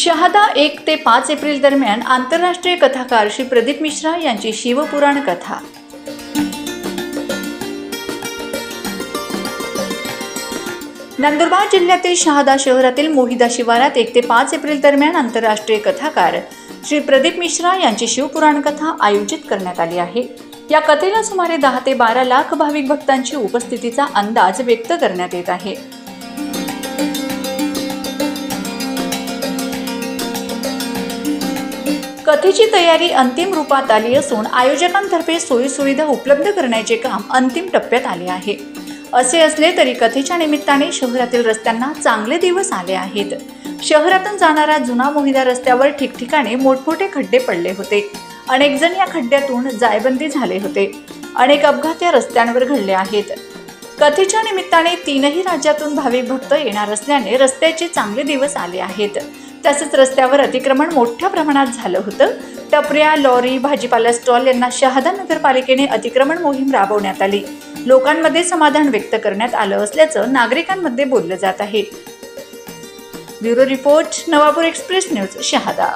शहादा एक ते पाच एप्रिल दरम्यान आंतरराष्ट्रीय कथाकार श्री प्रदीप मिश्रा यांची शिवपुराण कथा. नंदुरबार जिल्ह्यातील शहादा शहरातील मोहिदा शिवारात एक ते पाच एप्रिल दरम्यान आंतरराष्ट्रीय कथाकार श्री प्रदीप मिश्रा यांची शिवपुराण कथा आयोजित करण्यात आली आहे. या कथेला सुमारे दहा ते बारा लाख भाविक भक्तांची उपस्थितीचा अंदाज व्यक्त करण्यात येत आहे. कथेची तयारी अंतिम रूपात आली असून आयोजकांतर्फे सोयीसुविधा उपलब्ध करण्याचे काम अंतिम टप्प्यात आले आहे. असे असले तरी कथेच्या निमित्ताने शहरातील रस्त्यांना चांगले दिवस आले आहेत. शहरातून जाणारा जुना मोहिदा रस्त्यावर ठिकठिकाणी मोठमोठे खड्डे पडले होते. अनेक जण या खड्ड्यातून जायबंदी झाले होते. अनेक अपघात या रस्त्यांवर घडले आहेत. कथेच्या निमित्ताने तीनही राज्यातून भाविक भक्त येणार असल्याने रस्त्याचे चांगले दिवस आले आहेत. तसंच रस्त्यावर अतिक्रमण मोठ्या प्रमाणात झालं होतं. टपऱ्या लॉरी भाजीपाला स्टॉल यांना शहादा नगरपालिकेने अतिक्रमण मोहीम राबवण्यात आली. लोकांमध्ये समाधान व्यक्त करण्यात आलं असल्याचं नागरिकांमध्ये बोललं जात आहे. Bureau report Navapur express news Shahada.